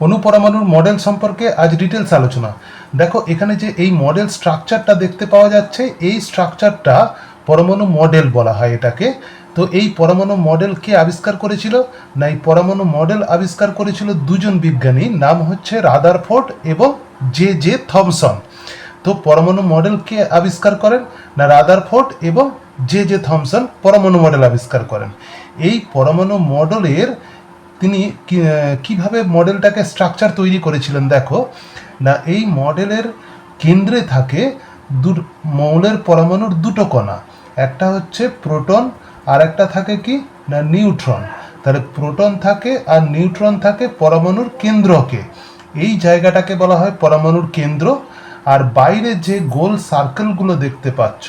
অনুপরমাণুর model সম্পর্কে আজ details আলোচনা। দেখো, এখানে যে এই মডেল স্ট্রাকচারটা দেখতে পাওয়া যাচ্ছে, এই স্ট্রাকচারটা পরমাণু মডেল বলা হয় এটাকে। তো এই পরমাণু মডেল কে আবিষ্কার করেছিল? না, এই পরমাণু মডেল আবিষ্কার করেছিল দুজন বিজ্ঞানী, নাম হচ্ছে রাদার রাদারফোর্ড এবং জে জে থমসন। তো পরমাণু মডেল কে আবিষ্কার করেন? না রাদার রাদারফোর্ড এবং জে জে থমসন পরমাণু মডেল আবিষ্কার করেন। এই পরমাণু মডেলের তিনি কীভাবে মডেলটাকে স্ট্রাকচার তৈরি করেছিলেন দেখো। না, এই মডেলের কেন্দ্রে থাকে দু মৌলের পরমাণুর দুটো কণা। একটা হচ্ছে প্রোটন, আর একটা থাকে কি, না, নিউট্রন। তাহলে প্রোটন থাকে আর নিউট্রন থাকে পরমাণুর কেন্দ্রকে। এই জায়গাটাকে বলা হয় পরমাণুর কেন্দ্র। আর বাইরে যে গোল সার্কেলগুলো দেখতে পাচ্ছ,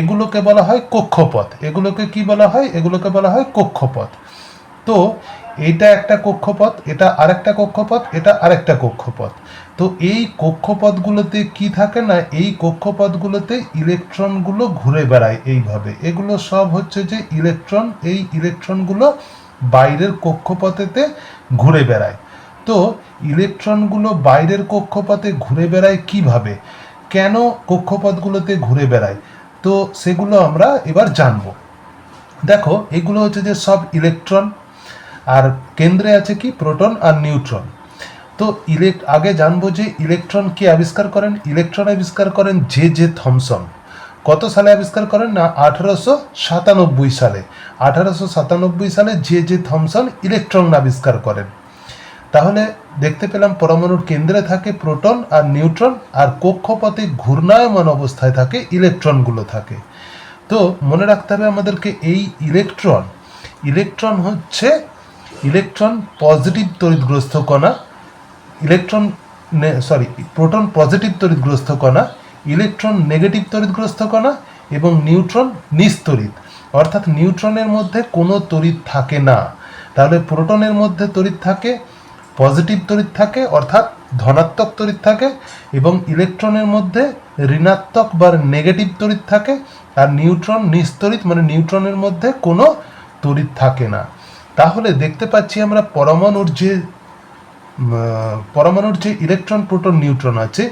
এগুলোকে বলা হয় কক্ষপথ। এগুলোকে কি বলা হয়? এগুলোকে বলা হয় কক্ষপথ। তো এটা একটা কক্ষপথ, এটা আরেকটা কক্ষপথ, এটা আরেকটা কক্ষপথ। তো এই কক্ষপথগুলোতে কি থাকে না, এই কক্ষপথগুলোতে ইলেকট্রনগুলো ঘুরে বেড়ায় এইভাবে। এগুলো সব হচ্ছে যে ইলেকট্রন, এই ইলেকট্রনগুলো বাইরের কক্ষপথেতে ঘুরে বেড়ায়। তো ইলেকট্রনগুলো বাইরের কক্ষপথে ঘুরে বেড়ায় কীভাবে? কেন কক্ষপথগুলোতে ঘুরে বেড়ায়? তো সেগুলো আমরা এবার জানব। দেখো, এগুলো হচ্ছে যে সব ইলেকট্রন আর কেন্দ্রে আছে কি? প্রোটন আর নিউট্রন। তো ইলেক আগে জানব যে ইলেকট্রন কে আবিষ্কার করেন? ইলেকট্রন আবিষ্কার করেন জে জে থমসন। কত সালে আবিষ্কার করেন না? আঠারোশো সাতানব্বই সালে। আঠারোশো সাতানব্বই সালে জে জে থমসন ইলেকট্রন আবিষ্কার করেন। তাহলে দেখতে পেলাম পরমাণুর কেন্দ্রে থাকে প্রোটন আর নিউট্রন, আর কক্ষপথে ঘূর্ণায়মান অবস্থায় থাকে ইলেকট্রনগুলো থাকে। তো মনে রাখতে হবে আমাদেরকে এই ইলেকট্রন। ইলেকট্রন হচ্ছে ইলেকট্রন পজিটিভ তড়িৎগ্রস্ত কণা, ইলেকট্রন সরি প্রোটন পজিটিভ তড়িৎগ্রস্ত কণা, ইলেকট্রন নেগেটিভ তড়িৎগ্রস্ত কণা এবং নিউট্রন নিস্তড়িৎ অর্থাৎ নিউট্রনের মধ্যে কোনো তড়িৎ থাকে না। তাহলে প্রোটনের মধ্যে তড়িৎ থাকে, পজিটিভ তড়িৎ থাকে, অর্থাৎ ধনাত্মক তড়িৎ থাকে এবং ইলেকট্রনের মধ্যে ঋণাত্মক বা নেগেটিভ তড়িৎ থাকে আর নিউট্রন নিস্তড়িৎ মানে নিউট্রনের মধ্যে কোনো তড়িৎ থাকে না। তাহলে দেখতে পাচ্ছি আমরা পরমাণুর যে পরমাণুর যে ইলেকট্রন, প্রোটন, নিউট্রন আছে,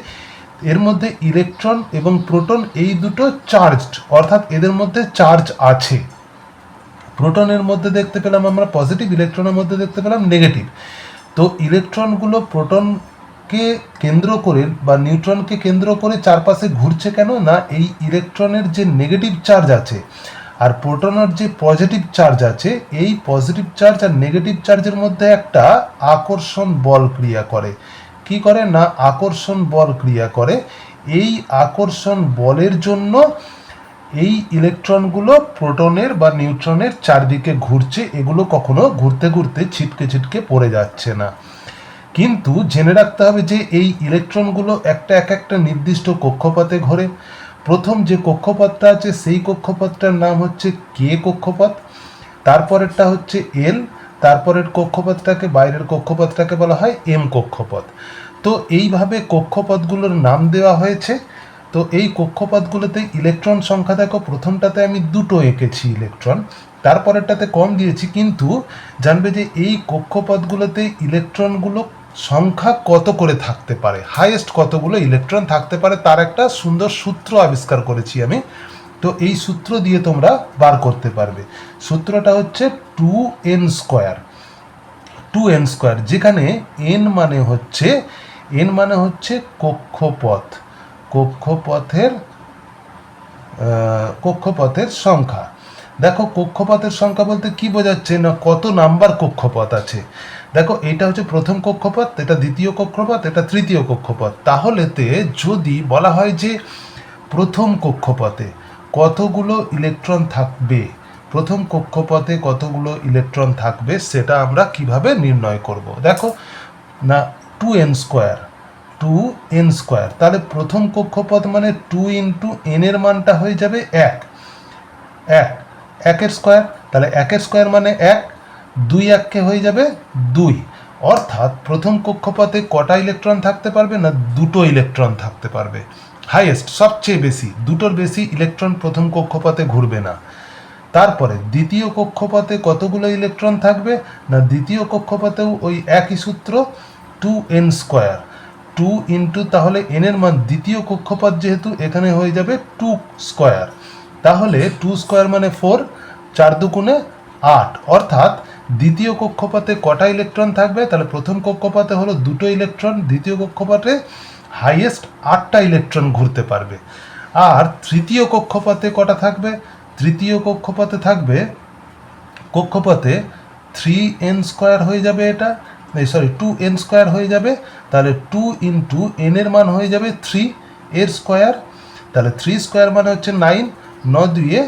এর মধ্যে ইলেকট্রন এবং প্রোটন এই দুটো চার্জড, অর্থাৎ এদের মধ্যে চার্জ আছে। প্রোটনের মধ্যে দেখতে পেলাম আমরা পজিটিভ, ইলেকট্রনের মধ্যে দেখতে পেলাম নেগেটিভ। তো ইলেকট্রনগুলো প্রোটনকে কেন্দ্র করে বা নিউট্রনকে কেন্দ্র করে চারপাশে ঘুরছে কেন? না, এই ইলেকট্রনের যে নেগেটিভ চার্জ আছে আর প্রোটনের যে পজিটিভ চার্জ আছে, এই পজিটিভ চার্জ আর নেগেটিভ চার্জের মধ্যে একটা আকর্ষণ বল ক্রিয়া করে। কি করে? না, আকর্ষণ বল ক্রিয়া করে। এই আকর্ষণ বলের জন্য এই ইলেকট্রনগুলো প্রোটনের বা নিউট্রনের চারদিকে ঘুরছে, এগুলো কখনো ঘুরতে ঘুরতে ছিটকে ছিটকে পড়ে যাচ্ছে না। কিন্তু জেনে রাখতে হবে যে এই ইলেকট্রনগুলো একটা এক একটা নির্দিষ্ট কক্ষপথে ঘোরে। প্রথম যে কক্ষপথটা আছে, সেই কক্ষপথটার নাম হচ্ছে কে কক্ষপথ, তারপরেরটা হচ্ছে এল, তারপরের কক্ষপথটাকে বাইরের কক্ষপথটাকে বলা হয় এম কক্ষপথ। তো এইভাবে কক্ষপথগুলোর নাম দেওয়া হয়েছে। তো এই কক্ষপথগুলোতে ইলেকট্রন সংখ্যা, দেখো প্রথমটাতে আমি দুটো এঁকেছি ইলেকট্রন, তারপরেরটাতে কম দিয়েছি, কিন্তু জানবে যে এই কক্ষপথগুলোতে ইলেকট্রনগুলো সংখ্যা কত করে থাকতে পারে? হাইয়েস্ট কতগুলো ইলেকট্রন থাকতে পারে? তার একটা সুন্দর সূত্র আবিষ্কার করেছি আমি। তো এই সূত্র দিয়ে তোমরা বার করতে পারবে। সূত্রটা হচ্ছে two n square two n square যেখানে এন মানে হচ্ছে এন মানে হচ্ছে কক্ষপথ। কক্ষপথের কক্ষপথের সংখ্যা। দেখো, কক্ষপথের সংখ্যা বলতে কি বোঝাচ্ছে না, কত নাম্বার কক্ষপথ আছে? দেখো, এটা হচ্ছে প্রথম কক্ষপথ, এটা দ্বিতীয় কক্ষপথ, এটা তৃতীয় কক্ষপথ। তাহলেতে যদি বলা হয় যে প্রথম কক্ষপথে কতগুলো ইলেকট্রন থাকবে, প্রথম কক্ষপথে কতগুলো ইলেকট্রন থাকবে, সেটা আমরা কীভাবে নির্ণয় করব? দেখো, না, two n square, two n square, তাহলে প্রথম কক্ষপথ মানে টু ইন্টু এন এর মানটা হয়ে যাবে এক। এক। একের স্কোয়ার, তাহলে একের স্কোয়ার মানে এক, দুই এককে হয়ে যাবে দুই। অর্থাৎ প্রথম কক্ষপথে কটা ইলেকট্রন থাকতে পারবে না দুটো ইলেকট্রন থাকতে পারবে? হাইয়েস্ট সবচেয়ে বেশি, দুটোর বেশি ইলেকট্রন প্রথম কক্ষপথে ঘুরবে না। তারপরে, দ্বিতীয় কক্ষপথে কতগুলো ইলেকট্রন থাকবে না দ্বিতীয় কক্ষপথেও ওই একই সূত্র two n square two into তাহলে এন এর মান দ্বিতীয় কক্ষপথ যেহেতু, এখানে হয়ে যাবে টু স্কোয়ার তাহলে টু স্কোয়ার মানে ফোর চার দুগুণে আট। অর্থাৎ দ্বিতীয় কক্ষপথে কটা ইলেকট্রন থাকবে? তাহলে প্রথম কক্ষপথে হলো দুটো ইলেকট্রন দ্বিতীয় কক্ষপথে হাইয়েস্ট আটটা ইলেকট্রন ঘুরতে পারবে। আর তৃতীয় কক্ষপথে কটা থাকবে? তৃতীয় কক্ষপথে থাকবে, কক্ষপথে থ্রি এন স্কোয়ার হয়ে যাবে এটা। এই সরি টু এন স্কোয়ার হয়ে যাবে। তাহলে টু ইন্টু এন এর মান হয়ে যাবে থ্রি এর স্কোয়ার তাহলে থ্রি স্কোয়ার মানে হচ্ছে নাইন ন দুইয়ে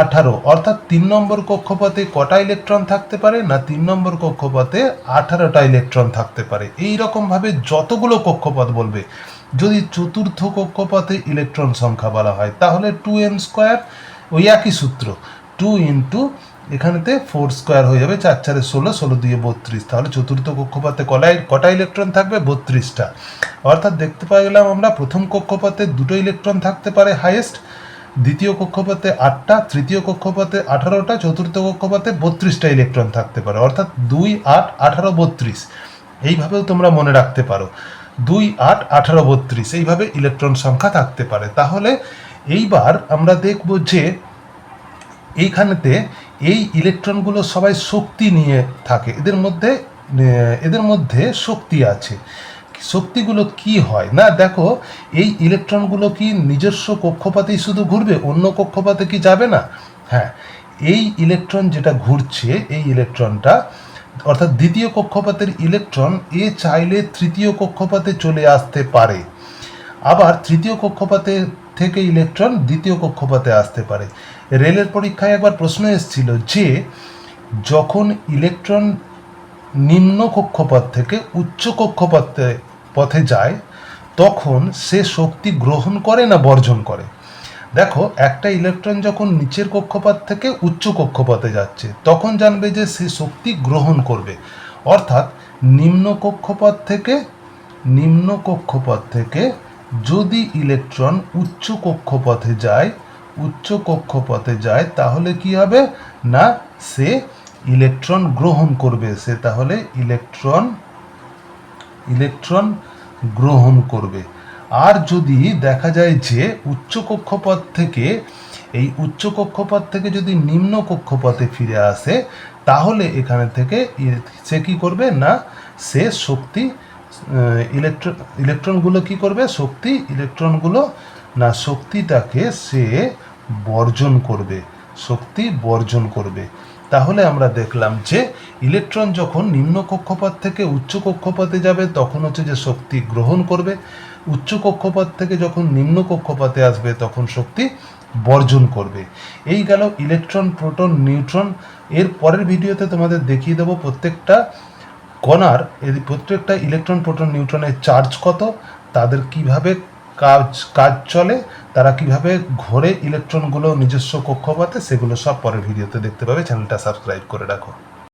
আঠারো। অর্থাৎ তিন নম্বর কক্ষপথে কটা ইলেকট্রন থাকতে পারে না তিন নম্বর কক্ষপথে আঠারোটা ইলেকট্রন থাকতে পারে? এই রকমভাবে যতগুলো কক্ষপথ বলবে, যদি চতুর্থ কক্ষপথে ইলেকট্রন সংখ্যা বলা হয়, তাহলে টু এন স্কোয়ার ওই একই সূত্র। টু ইন্টু এখানেতে ফোর স্কোয়ার হয়ে যাবে, চার চারে ষোলো ষোলো দিয়ে বত্রিশ। তাহলে চতুর্থ কক্ষপথে কলাই কটা ইলেকট্রন থাকবে? বত্রিশটা। অর্থাৎ দেখতে পাই গেলাম আমরা প্রথম কক্ষপথে দুটো ইলেকট্রন থাকতে পারে হাইয়েস্ট দ্বিতীয় কক্ষপথে আটটা, তৃতীয় কক্ষপথে আঠারোটা, চতুর্থ কক্ষপথে বত্রিশটা ইলেকট্রন থাকতে পারে। অর্থাৎ দুই, আট, আঠারো, বত্রিশ। এইভাবেও তোমরা মনে রাখতে পারো। দুই, আট, আঠারো, বত্রিশ, এইভাবে ইলেকট্রন সংখ্যা থাকতে পারে। তাহলে এইবার আমরা দেখব যে এইখানেতে এই ইলেকট্রনগুলো সবাই শক্তি নিয়ে থাকে। এদের মধ্যে এদের মধ্যে শক্তি আছে। শক্তিগুলো কি হয়? না, দেখো, এই ইলেকট্রনগুলো কি নিজস্ব কক্ষপাতেই শুধু ঘুরবে? অন্য কক্ষপাতে কি যাবে না? হ্যাঁ এই ইলেকট্রন যেটা ঘুরছে, এই ইলেকট্রনটা, অর্থাৎ দ্বিতীয় কক্ষপাতের ইলেকট্রন, এ চাইলে তৃতীয় কক্ষপাতে চলে আসতে পারে। আবার তৃতীয় কক্ষপাতে থেকে ইলেকট্রন দ্বিতীয় কক্ষপাতে আসতে পারে। রেলের পরীক্ষায় একবার প্রশ্ন এসেছিল যে, যখন ইলেকট্রন নিম্ন কক্ষপথ থেকে উচ্চ কক্ষপথে পথে যায়, তখন সে শক্তি গ্রহণ করে না বর্জন করে। দেখো, একটা ইলেকট্রন যখন নিচের কক্ষপথ থেকে উচ্চ কক্ষপথে যাচ্ছে, তখন জানবে যে সে শক্তি গ্রহণ করবে। অর্থাৎ নিম্ন কক্ষপথ থেকে, নিম্ন কক্ষপথ থেকে যদি ইলেকট্রন উচ্চ কক্ষপথে যায়, উচ্চ কক্ষপথে যায়, তাহলে কি হবে? না, সে ইলেকট্রন গ্রহণ করবে। সে তাহলে ইলেকট্রন ইলেকট্রন গ্রহণ করবে। আর যদি দেখা যায় যে উচ্চ কক্ষপথ থেকে, এই উচ্চ কক্ষপথ থেকে যদি নিম্ন কক্ষপথে ফিরে আসে, তাহলে এখানে থেকে সে কী করবে না, সে শক্তি ইলেকট্রন ইলেকট্রনগুলো কি করবে? শক্তি, ইলেকট্রনগুলো না, শক্তিটাকে সে বর্জন করবে, শক্তি বর্জন করবে। তাহলে আমরা দেখলাম যে ইলেকট্রন যখন নিম্ন কক্ষপথ থেকে উচ্চ কক্ষপথে যাবে, তখন হচ্ছে যে শক্তি গ্রহণ করবে। উচ্চ কক্ষপথ থেকে যখন নিম্ন কক্ষপথে আসবে, তখন শক্তি বর্জন করবে। এই গেল ইলেকট্রন, প্রোটন, নিউট্রন। এর পরের ভিডিওতে তোমাদের দেখিয়ে দেবো প্রত্যেকটা কণার প্রত্যেকটা ইলেকট্রন, প্রোটন, নিউট্রনের চার্জ কত, তাদের কীভাবে কাজ কাজ চলে, তারা কীভাবে ঘোরে ইলেকট্রনগুলো নিজস্ব কক্ষপথে সেগুলো সব পরের ভিডিওতে দেখতে পাবে। চ্যানেলটা সাবস্ক্রাইব করে রাখো।